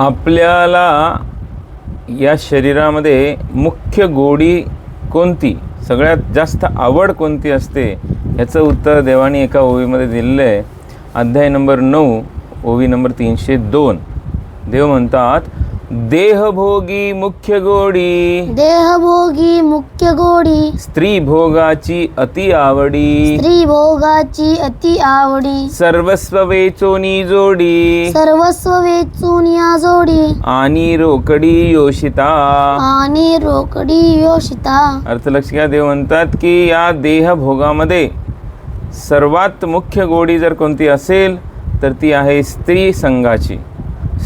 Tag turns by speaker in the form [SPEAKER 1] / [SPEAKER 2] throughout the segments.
[SPEAKER 1] आपल्याला या शरीरामध्ये मुख्य गोडी कोणती? सगळ्यात जास्त आवड कोणती असते? याचं उत्तर देवाने एका ओवीमध्ये दिलेलं आहे अध्याय नंबर नऊ ओवी नंबर तीनशे दोन. देव म्हणतात देहभोगी मुख्य गोडी.
[SPEAKER 2] देहभोगी मुख्य गोडी.
[SPEAKER 1] स्त्री भोगाची अति आवडी.
[SPEAKER 2] स्त्री भोगाची अति आवडी.
[SPEAKER 1] सर्वस्व वेचोनी जोडी.
[SPEAKER 2] सर्वस्व वेचून या जोडी.
[SPEAKER 1] आणि रोकडी योषिता
[SPEAKER 2] आणि रोकडी योषिता
[SPEAKER 1] अर्थ लक्ष घ्या देव म्हणतात की या देहभोगामध्ये सर्वात मुख्य गोडी जर कोणती असेल तर ती आहे स्त्री संघाची.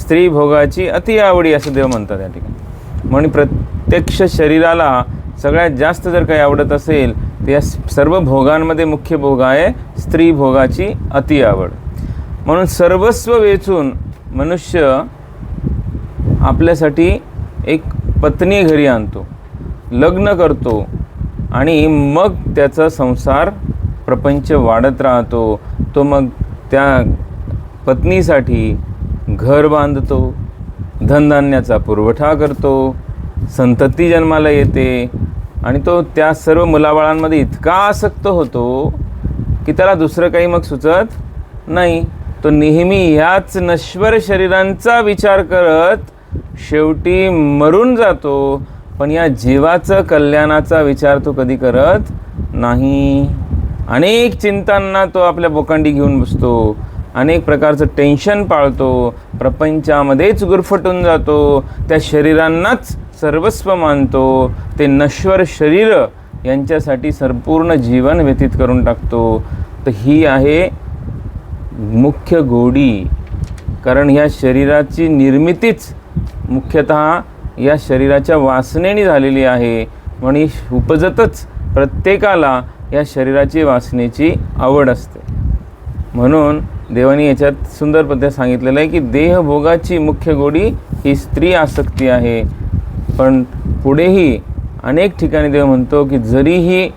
[SPEAKER 1] स्त्री भोगाची अति आवडी असं देव म्हणतात या ठिकाणी. म्हणून प्रत्यक्ष शरीराला सगळ्यात जास्त जर काही आवडत असेल तर या सर्व भोगांमध्ये मुख्य भोग आहे स्त्री भोगाची अति आवड. म्हणून सर्वस्व वेचून मनुष्य आपल्यासाठी एक पत्नी घरी आणतो लग्न करतो आणि मग त्याचा संसार प्रपंच वाढत राहतो. तो मग त्या पत्नीसाठी घर बांधतो धनधान्याचा पुरवठा करतो संतती जन्माला येते आणि तो त्या सर्व मुलाबाळांमध्ये इतका आसक्त होतो की त्याला दुसरं काही मग सुचत नाही. तो नेहमी ह्याच नश्वर शरीरांचा विचार करत शेवटी मरून जातो. पण या जीवाचं कल्याणाचा विचार तो कधी करत नाही. अनेक चिंतांना तो आपल्या बोकांडी घेऊन बसतो. अनेक प्रकारचं टेन्शन पाळतो. प्रपंचामध्येच गुरफटून जातो. त्या शरीरांनाच सर्वस्व मानतो. ते नश्वर शरीर यांच्यासाठी संपूर्ण जीवन व्यतीत करून टाकतो. तर ही आहे मुख्य गोडी. कारण ह्या शरीराची निर्मितीच मुख्यतः या शरीराच्या वासनेने झालेली आहे. आणि उपजतच प्रत्येकाला या शरीराची वासनेची आवड असते. म्हणून देवानी याच्यात सुंदर पद्धत सांगितलेलं आहे की देहभोगाची मुख्य गोडी ही स्त्री आसक्ती आहे. पण पुढेही अनेक ठिकाणी देव म्हणतो की जरी ही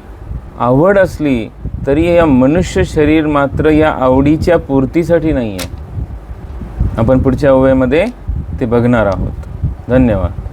[SPEAKER 1] आवड असली तरी या मनुष्य शरीर मात्र या आवडीच्या पूर्तीसाठी नाही आहे आपण पुढच्या ओव्यामध्ये ते बघणार आहोत. धन्यवाद.